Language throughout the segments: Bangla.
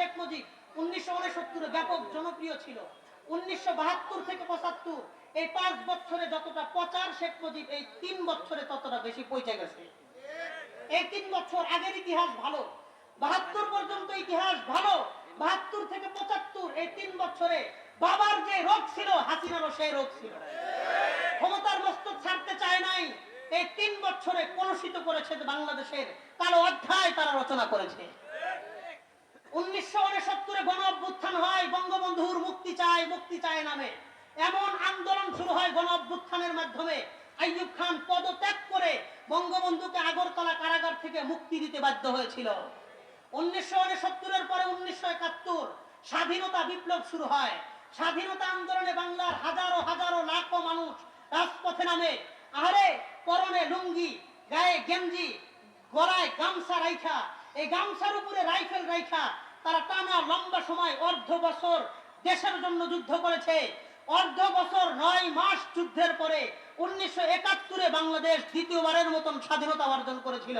শেখ মুজিব উনিশশো উনসত্তরে ব্যাপক জনপ্রিয় ছিল। উনিশশো বাহাত্তর থেকে পঁচাত্তর, এই পাঁচ বছরে যতটা প্রচার শেখ মুজিব, এই তিন বছরে ততটা বেশি পৌঁছে গেছে। এই তিন বছর আগের ইতিহাস ভালো, বাহাত্তর পর্যন্ত ইতিহাস ভালো, বাহাত্তর থেকে পঁচাত্তর, এই তিন বছরে বাবার যে রোগ ছিল, হাসিনারও সেই রোগ ছিল। ক্ষমতার মস্তক ছাড়তে চায় নাই, এই তিন বছরে কলুষিত করেছে বাংলাদেশের কালো অধ্যায় তারা রচনা করেছে উনিশশো উনসত্তরে অভ্যুত্থান হয়, বঙ্গবন্ধুর মুক্তি চায় মুক্তি চায় নামে। এমন আন্দোলন শুরু হয় গণ অভ্যুত্থানের মাধ্যমে। আইয়ুব খান পদত্যাগ করে বঙ্গবন্ধুকে আগরতলা কারাগার থেকে মুক্তি দিতে বাধ্য হয়েছিল। উনিশশো পরে উনিশশো একাত্তর স্বাধীনতা বিপ্লব শুরু হয়। স্বাধীনতা আন্দোলনে বাংলার হাজারো হাজারো লাখো মানুষ রাজপথে নামে। আরে পরনে লুঙ্গি, গায়ে গেঞ্জি, গলায় গামছা রাইখা। এই গামছার উপরে রাইফেল রাইখা। তারা টানা লম্বা সময় অর্ধ বছর দেশের জন্য যুদ্ধ করেছে। অর্ধ বছর নয় মাস যুদ্ধের পরে উনিশশো একাত্তরে বাংলাদেশ দ্বিতীয়বারের মতন স্বাধীনতা অর্জন করেছিল।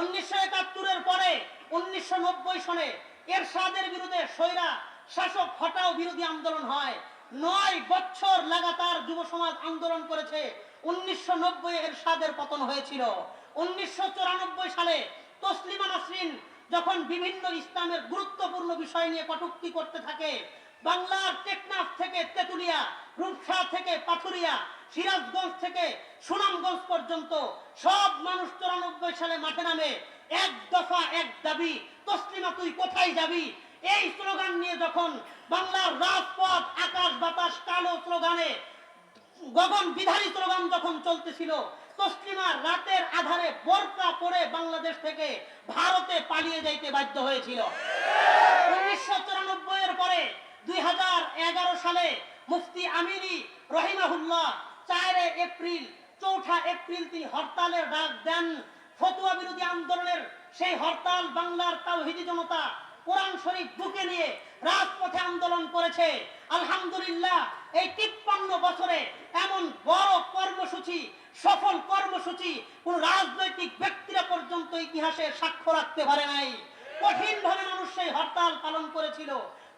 উনিশশো একাত্তরের পরে উনিশশো নব্বই সনে এরশাদের বিরুদ্ধে সৈরা শাসক হটাও বিরোধী আন্দোলন হয়। নয় বছর লাগাতার যুব সমাজ আন্দোলন করেছে। উনিশশো নব্বই এরশাদের পতন হয়েছিল। উনিশশো চুরানব্বই সালে তসলিমা নাসরিন যখন বিভিন্ন ইসলামের গুরুত্বপূর্ণ বিষয় নিয়ে কটুক্তি করতে থাকে, বাংলার টেকনাফ থেকে তেতুলিয়া, রূপসা থেকে পাথুরিয়া, সিরাজগঞ্জ থেকে সুনামগঞ্জ পর্যন্ত সব মানুষ চুরানব্বই সালে মাঠে নামে, এক দফা এক দাবি, তসলিমা তুই কোথায় যাবি? এই স্লোগান নিয়ে যখন বাংলার রাজপথ আকাশ বাতাস কালো স্লোগানে গগন বিধারী স্লোগান যখন চলতেছিল, তসলিমা রাতের আধারে বোরকা পরে বাংলাদেশ থেকে ভারতে পালিয়ে যাইতে বাধ্য হয়েছিল। উনিশশো চুরানব্বই এর পরে দুই হাজার এগারো সালে মুফতি আমিরি রহিমাহুল্লাহ চারে এপ্রিল, চৌঠা এপ্রিল তিনি হরতালের ডাক দেন। ফতুয়া বিরোধী আন্দোলনের সেই হরতাল বাংলার তাওহিদি জনতা কোরআন শরীফ বুকে নিয়ে রাজপথে আন্দোলন করেছে। আলহামদুলিল্লাহ, এই তিপ্পান্ন বছরে এমন বড় কর্মসূচি, সফল কর্মসূচি কোন রাজনৈতিক ব্যক্তিরা পর্যন্ত ইতিহাসে সাক্ষ্য রাখতে পারে নাই। কঠিন ভাবে মানুষ সেই হরতাল পালন করেছিল।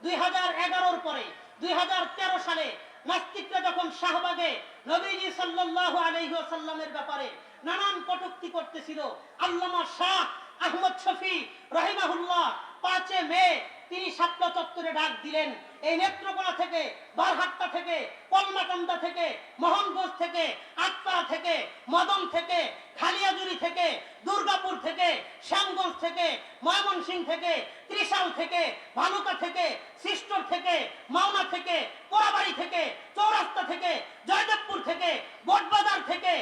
দুই হাজার এগারোর পরে, দুই হাজার তেরো সালে নাস্তিকরা যখন শাহবাগে নবীজি সাল্লাল্লাহু আলাইহি ওয়াসাল্লামের ব্যাপারে নানান কটূক্তি করতেছিল, আল্লামা শাহ আহমদ শফি রহিমাহুল্লাহ পাঁচে মে তিনি শাপলা চত্বরে ডাক দিলেন। এই নেত্রকোনা থেকে, বারহাট্টা থেকে, কলমাকান্দা থেকে, মোহনগঞ্জ থেকে, আটপাড়া থেকে, মদন থেকে খালিয়াজুরি থেকে, দুর্গাপুর থেকে, শ্যামগঞ্জ থেকে ময়মনসিং থেকে, ত্রিশাল থেকে, ভালুকা থেকে, সিস্টর থেকে, মাওনা থেকে পোড়াবাড়ি থেকে, চৌরাস্তা থেকে, জয়দেবপুর থেকে, বটবাজার থেকে,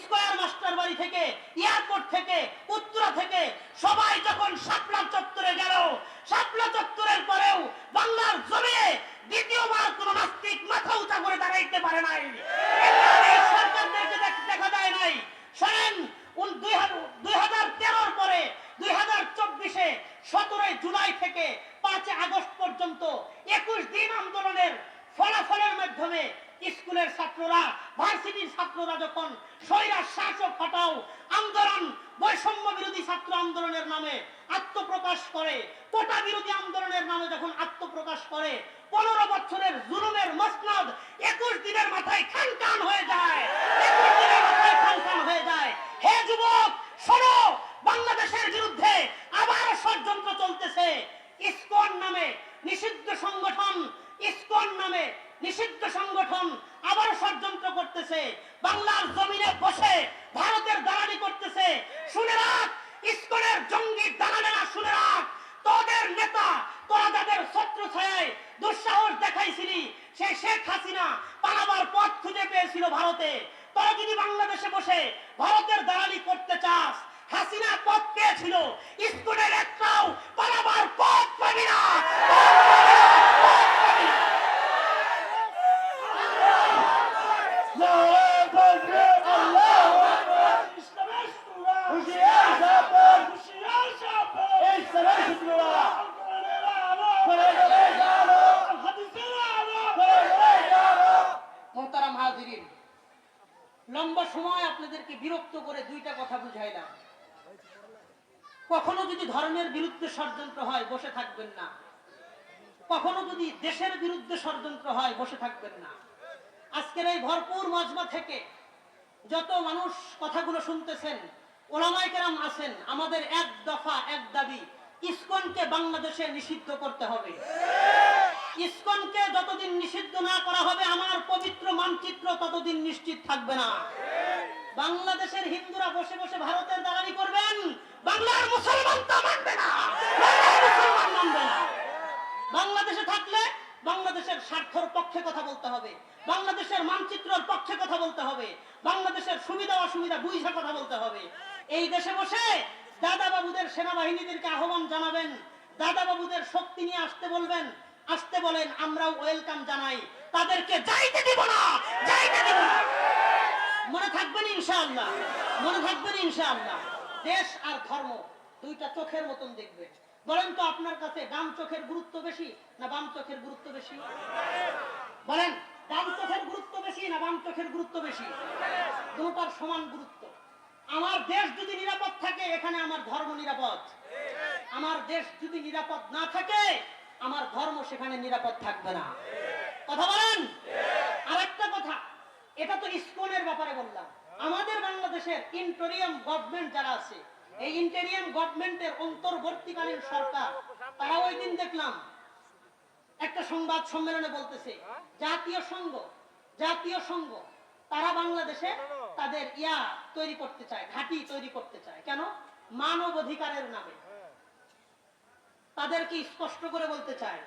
স্কোয়ার মাস্টার বাড়ি থেকে, এয়ারপোর্ট থেকে, উত্তরা থেকে, সবাই যখন শাপলা চত্বরে গেল শাপলা চত্বরের পরেও বাংলার জমিয়ে দ্বিতীয়বার কোন নাস্তিক মাথা উঁচা করে দাঁড়াইতে পারে নাই এই সরকারদেরকে দেখ- দেখা যায় নাই শোনেন উন- দুই হাজার- দুই হাজার তেরোর পরে দুই হাজার চব্বিশে সতেরোই জুলাই থেকে পাঁচই আগস্ট পর্যন্ত একুশ দিন আন্দোলনের ফলাফলের মাধ্যমে স্কুলের ছাত্ররা ভার্সিটির ছাত্ররা যখন স্বৈরাজ শাসক হটাও আন্দোলন বৈষম্য বিরোধী ছাত্র আন্দোলনের নামে আত্মপ্রকাশ করে কোটা বিরোধী আন্দোলনের নামে যখন আত্মপ্রকাশ করে, পনেরো বছরের জুলুমের মসনদ একুশ দিনের মাথায় খান খান হয়ে যায়। খান খান হয়ে যায়। হে যুবক, শোনো বিরুদ্ধে আবার ষড়যন্ত্র চলতেছে। নামে নিষিদ্ধ সংগঠন, ইসকন নামে নিষিদ্ধ সংগঠন আবার ষড়যন্ত্র করতেছে। বাংলার জমিনে বসে ভারতের দালালি করতেছে। শুনে রাখ জঙ্গি দালালেরা শুনে রাখ তোদের নেতা তোরা যাদের শত্রু ছায় দুঃসাহস দেখাইছিলি। সে শেখ হাসিনা পালাবার পথ খুঁজে পেয়েছিল ভারতে। তোরা যদি বাংলাদেশে বসে ভারতের দালালি করতে চাস, হাসিনা পথ পেয়েছিল স্কুলের একটাও পালাবার পথ পাবি না পথ পাবি না, পথ পাবি না। মোহতারাম হাজিরিন লম্বা সময় আপনাদেরকে বিরক্ত করে দুইটা কথা বুঝাইলাম। কখনো যদি ধর্মের বিরুদ্ধে ষড়যন্ত্র হয়, বসে থাকবেন না। কখনো যদি দেশের বিরুদ্ধে ষড়যন্ত্র হয়, বসে থাকবেন না। আজকের এই ভরপুর মজমা থেকে যত মানুষ কথাগুলো শুনতেছেন ওলামাই কেরাম আছেন, আমাদের এক দফা, এক দাবি, ইসকনকে বাংলাদেশে নিষিদ্ধ করতে হবে। ইসকনকে যতদিন নিষিদ্ধ না করা হবে, আমার পবিত্র মানচিত্র ততদিন নিশ্চিত থাকবে না। বাংলাদেশের হিন্দুরা বসে বসে ভারতের দালালি করবেন, বাংলার মুসলমান তা মানবে না। বাংলাদেশে থাকলে বাংলাদেশের স্বার্থর পক্ষে কথা বলতে হবে, বাংলাদেশের মানচিত্রের পক্ষে কথা বলতে হবে, বাংলাদেশের সুবিধা অসুবিধা বুঝে কথা বলতে হবে। এই দেশে বসে দাদা বাবুদের সেনাবাহিনীদেরকে আহ্বান জানাবেন দাদা বাবুদের শক্তি নিয়ে আসতে বলবেন আসতে বলেন, আমরাও ওয়েলকাম জানাই। তাদেরকে যাইতে দিব না, যাইতে দিব না। মনে থাকবেন ইনশাআল্লাহ, মনে থাকবেন ইনশাআল্লাহ। দেশ আর ধর্ম দুইটা চোখের মতন দেখবেন বলেন তো আপনার কাছে ডান চোখের গুরুত্ব বেশি না বাম চোখের গুরুত্ব বেশি? বলেন ডান চোখের গুরুত্ব বেশি না বাম চোখের গুরুত্ব বেশি? দুটার সমান গুরুত্ব। আমার দেশ যদি নিরাপদ থাকে, এখানে আমার ধর্ম নিরাপদ। আমার দেশ যদি নিরাপদ না থাকে আমার ধর্ম সেখানে নিরাপদ থাকবে না। কথা বলেন? আরেকটা কথা, এটা তো ইসকনের ব্যাপারে বললাম। আমাদের বাংলাদেশের ইন্টেরিয়াম গভর্নমেন্ট যারা আছে, এই ইন্টেরিয়াম গভর্নমেন্টের অন্তর্বর্তীকালীন সরকার, তারা ওই দিন দেখলাম, একটা সংবাদ সম্মেলনে বলতেছে, জাতীয় সংঘ জাতীয় সংঘ, তারা বাংলাদেশে তাদের ইয়া তৈরি করতে চায়, ঘাঁটি তৈরি করতে চায়। কেন? মানব অধিকারের নামে। তাদেরকে স্পষ্ট করে বলতে চায়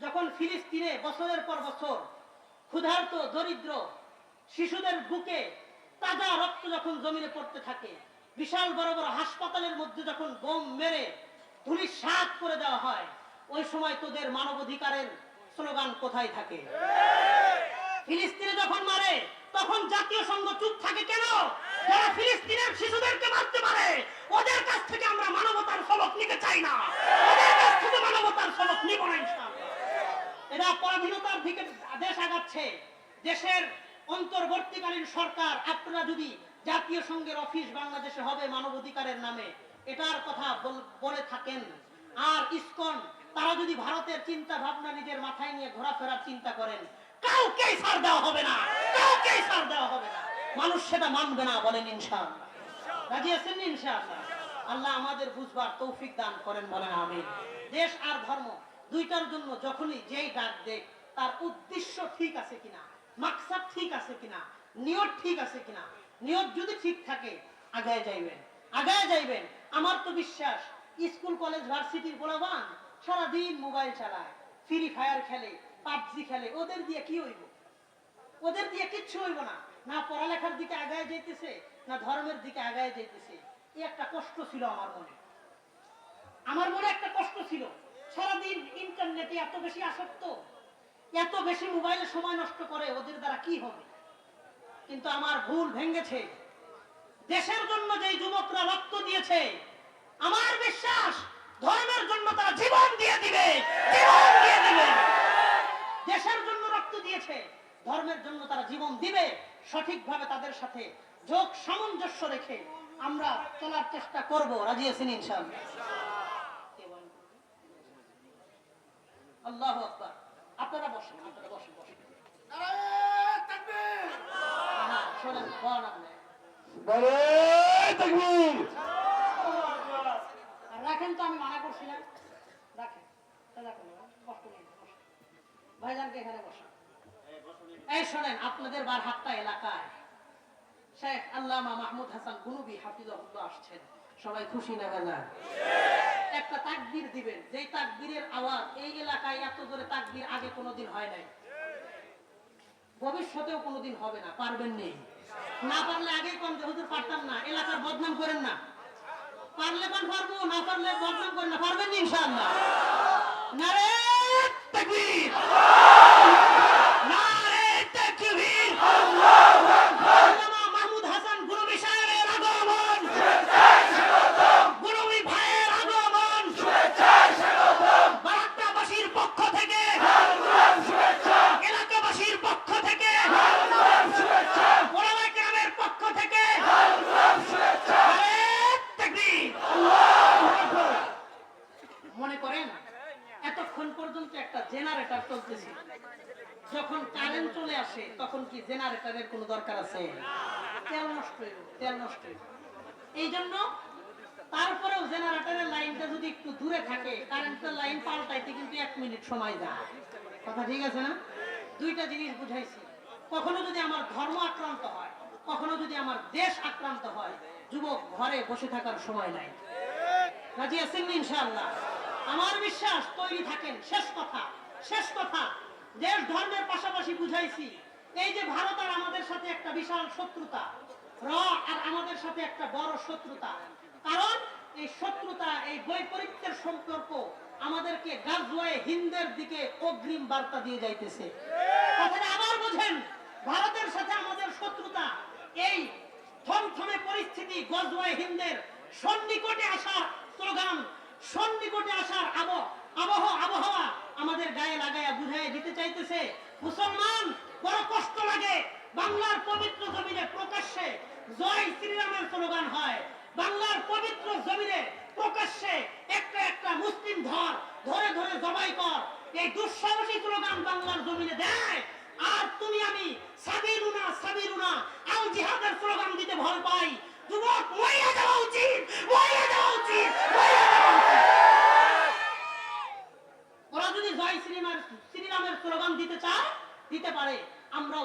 যখন ফিলিস্তিনে বছরের পর বছর ক্ষুধার্ত দরিদ্র শিশুদের বুকে তাজা রক্ত যখন জমিনে পড়তে থাকে বিশাল বড় বড় হাসপাতালের মধ্যে যখন বোম মেরে ধুলি সাত করে দেওয়া হয় ওই সময় তোদের মানবাধিকারের স্লোগান কোথায় থাকে? ফিলিস্তিনে যখন মারে তখন জাতীয় সংঘ চুপ থাকে কেন? ফিলিস্তিনের শিশুদেরকে মারতে পারে, ওদের কাছ থেকে আমরা মানবতার সবক নিতে চাই না। ওদের কাছ থেকে মানবতার সবক নিব না এরা পরাধীনতার দিকে দেশ আগাচ্ছে। দেশের অন্তর্বর্তীকালীন সরকার, আপনারা যদি জাতীয় সংঘের অফিস বাংলাদেশে হবে মানবাধিকারের নামে, এটার কথা বল- বলে থাকেন। আর ইসকন, তারা যদি ভারতের চিন্তা ভাবনা নিজের মাথায় নিয়ে ঘোরাফেরার চিন্তা করেন, কাউকেই সার দেওয়া হবে না। কাউকেই সার দেওয়া হবে না। মানুষ সেটা মানবে না বলেন ইনশাআল্লাহ। রাজি আছেন ইনশাআল্লাহ? আল্লাহ আমাদের বুঝবার তৌফিক দান করেন বলেন আমিন। দেশ আর ধর্ম দুইটার জন্য যখনই যেই ডাক দেখ তার উদ্দেশ্য ঠিক আছে কিনা, মাকসাদ ঠিক আছে কিনা, নিয়ত ঠিক আছে কিনা, নিয়ত যদি ঠিক থাকে, আগায় যাইবেন আগায় যাইবেন। আমার তো বিশ্বাস, স্কুল, কলেজ, ভার্সিটির পোলাবান সারাদিন মোবাইল চালায়, ফ্রি ফায়ার খেলে, পাবজি খেলে, ওদের দিয়ে কি হইব? ওদের দিয়ে কিচ্ছু হইব না। না পড়ালেখার দিকে আগায় যাইতেছে, না ধর্মের দিকে আগায় যাইতেছে। এই একটা কষ্ট ছিল আমার মনে। আমার মনে একটা কষ্ট ছিল। সারাদিন ইন্টারনেটে এত বেশি আসক্ত, এত বেশি মোবাইলে সময় নষ্ট করে ওদের দ্বারা কি হবে? কিন্তু আমার ভুল ভেঙেছে। দেশের জন্য যে যুবকরা রক্ত দিয়েছে, আমার বিশ্বাস, ধর্মের জন্য তারা জীবন দিয়ে দিবে। জীবন দিয়ে দিবে। দেশের জন্য রক্ত দিয়েছে, ধর্মের জন্য তারা জীবন দিবে। সঠিকভাবে তাদের সাথে যোগ সামঞ্জস্য রেখে আমরা চলার চেষ্টা করব। রাজি আছেন ইনশাআল্লাহ? আল্লাহ আকবার। আপনারা বসেন আপনারা বসেন বসেন। রাখেন তো আমি মানা করছি না রাখেন রাখেন কষ্ট নেই ভাইজানকে এখানে বসা এই শোনেন, আপনাদের এলাকায়। শেখ আল্লামা মাহমুদ হাসান গুনুবি আসছেন। সবাই খুশি না একটা দিবেন। তাকবীরের আওয়াজ এই এলাকায় এত জোরে আগে কোনোদিন হয় নাই। ভবিষ্যতেও কোনোদিন হবে না, পারবেন নেই। না পারলে আগে কম যে, হুজুর পারতাম না, এলাকার বদনাম করেন না। পারলে পান পারব, না পারলে বদনাম করেন না, পারবেন না নারে তাকবীর! তাকবীর আল্লামা মাহমুদ হাসান গুরুবি সাহেবের আগমন গুরুবি ভাইয়ের আগমন বারাক্কাবাসীর পক্ষ থেকে এলাকাবাসীর পক্ষ থেকে ওলামা কেরামের পক্ষ থেকে নারে তাকবীর পর্যন্ত একটা জেনারেটর চলতেছে যখন কারেন্ট চলে আসে তখন কি জেনারেটরের কোনো দরকার আছে? তেল নষ্ট হইব, তেল নষ্ট হইব। এই জন্য তারপরেও জেনারেটরের লাইনটা যদি একটু দূরে থাকে কারেন্টের লাইন পাল্টাইতে কিন্তু এক মিনিট সময় যায়। কথা ঠিক আছে না? দুইটা জিনিস বুঝাইছি। কখনো যদি আমার ধর্ম আক্রান্ত হয়, কখনো যদি আমার দেশ আক্রান্ত হয়, যুবক ঘরে বসে থাকার সময় নাই। রাজি আছেন ইনশাআল্লাহ? আমার বিশ্বাস তৈরি থাকেন, শেষ কথা শেষ কথা। দেশ ধর্মের পাশাপাশি বুঝাইছি। এই যে ভারত আর আমাদের সাথে একটা বিশাল শত্রুতা, র আর আমাদের সাথে একটা বড় শত্রুতা। কারণ এই শত্রুতা, এই বৈপরীত্যের সম্পর্ক আমাদেরকে গাজওয়ায় হিন্দের দিকে অগ্রিম বার্তা দিয়ে যাইতেছে। আবার বোঝেন, ভারতের সাথে আমাদের শত্রুতা, এই থমথমে পরিস্থিতি গজওয়ায় হিন্দের সন্নিকটে আসার স্লোগান, সন্নিকটে আসার আব আবহ, আবহাওয়া আমাদের গায়ে লাগাইয়া বুঝাই দিতে চাইতেছে। মুসলমান বড় কষ্ট লাগে। বাংলার পবিত্র জমিনে প্রকাশ্যে জয় শ্রীরামের স্লোগান হয়। বাংলার পবিত্র জমিনে প্রকাশ্যে একটা একটা মুসলিম ধর ধরে ধরে জবাই কর। এই দুঃসাহসী স্লোগান বাংলার জমিনে দেয়। আর তুমি আমি সাবিরুনা সাবিরুনা, আল জিহাদের স্লোগান দিতে ভয় পাই। যুবক মরিয়া যাওয়া উচিত মরিয়া যাওয়া উচিত মরিয়া যাওয়া উচিত ওরা যদি জয় শ্রীরামের শ্রীরামের স্লোগান দিতে চায় দিতে পারে আমরাও